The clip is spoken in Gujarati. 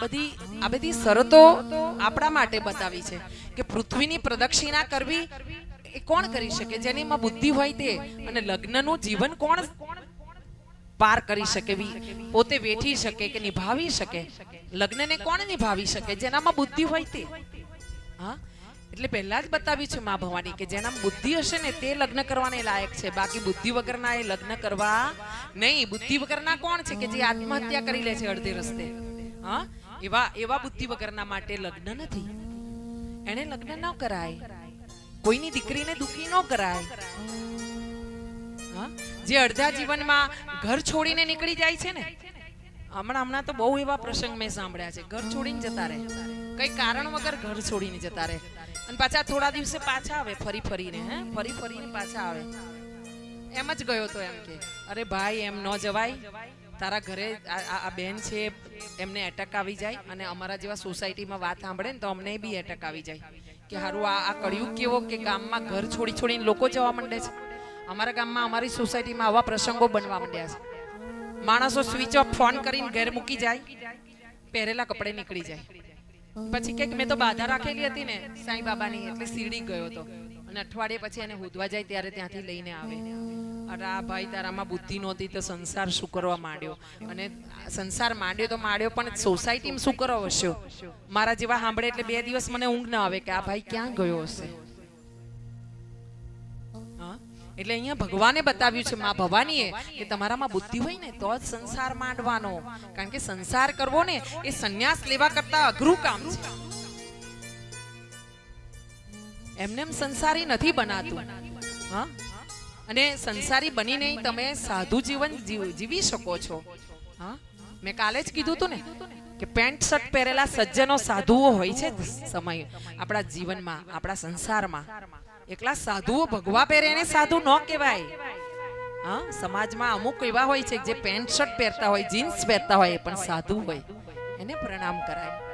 બધી આ બધી શરતો આપણા માટે બતાવી છે કે પૃથ્વીની પ્રદક્ષિણા કરવી એ કોણ કરી શકે? જેનીમાં બુદ્ધિ હોય તે. અને લગ્નનું જીવન કોણ પાર કરી શકે? પોતે વેઠી શકે કે નિભાવી શકે? લગ્નને કોણ નિભાવી શકે? જેનામાં બુદ્ધિ હોય તે. હા? એટલે પહેલા જ બતાવી છે મા ભવાની કે જેનામાં બુદ્ધિ હશે ને તે લગ્ન કરવાને લાયક છે. બાકી બુદ્ધિ વગરના એ લગ્ન કરવા નહીં. બુદ્ધિ વગરના કોણ છે કે જે આત્મહત્યા કરી લે છે અડધે રસ્તે? હા? એવા એવા બુદ્ધિ વગરના માટે લગ્ન નથી. એને લગ્ન ન કરાય. કોઈની દીકરીને દુખી ન કરાય? જે અડધા જીવનમાં ઘર છોડીને નીકળી જાય છે ને? હમણાં હમણાં તો બહુ એવા પ્રસંગ મેં સાંભળ્યા છે. ઘર છોડીને જતા રહે. કઈ કારણ વગર ઘર છોડીને જતા રહે. અને પાછા થોડા દિવસે પાછા આવે, ફરી ફરીને, હે? ફરી ફરીને પાછા આવે. એમ જ ગયો તો એમ કે, અરે ભાઈ, એમ ન જવાય. તારા ઘરે આ બેન છે, એમને એટક આવી જાય અને અમારા જેવા સોસાયટીમાં વાત સાંભળે ને તો અમને બી એટક આવી જાય. કે હારું, આ આ કળિયુગ કેવો કે ગામમાં ઘર છોડી છોડીને લોકો જવા માંડે છે. અમારા ગામમાં અમારી સોસાયટીમાં આવા પ્રસંગો બનવા માંડ્યા છે. માણસો સ્વિચ ઓફ ફોન કરીને ઘેર મૂકી જાય, પહેરેલા કપડે નીકળી જાય. પછી કે મેં તો બાધા રાખેલી હતી ને, સાંઈ બાબાની, એટલે શીરડી ગયો હતો અને અઠવાડિયે પછી એને હોદવા જાય ત્યારે ત્યાંથી લઈને આવે. અરે આ ભાઈ તારામાં બુદ્ધિ નહોતી તો સંસાર શું કરવા માંડ્યો? અને સંસાર માંડ્યો તો માંડ્યો, પણ સોસાયટીમાં શું કરો વસ્યો મારા જેવા સાંભળે એટલે બે દિવસ મને ઊંઘ ના આવે કે આ ભાઈ ક્યાં ગયો હશે? એટલે અહીંયા ભગવાને બતાવ્યું છે, મા ભવાનીએ, કે તમારામાં બુદ્ધિ હોય ને તો જ સંસાર માંડવાનો. કારણ કે સંસાર કરવો ને એ સંન્યાસ લેવા કરતા અઘરું કામ છે. એમને એમ સંસારી નથી બનાતું. હા? અને સંસારી બનીને તમે સાધુ જીવન જીવ- શકો છો. હા? મેં કાલે જ કીધું હતું ને કે પેન્ટ, શર્ટ પહેરેલા સજ્જનો સાધુઓ હોય છે સમય. આપણા જીવનમાં, આપણા સંસારમાં. એકલા સાધુઓ ભગવા પહેરે એને સાધુ ન કહેવાય. હા? સમાજમાં અમુક એવા હોય છે જે પેન્ટ, શર્ટ પહેરતા હોય, જીન્સ પહેરતા હોય એ પણ સાધુ હોય. એને પ્રણામ કરાય.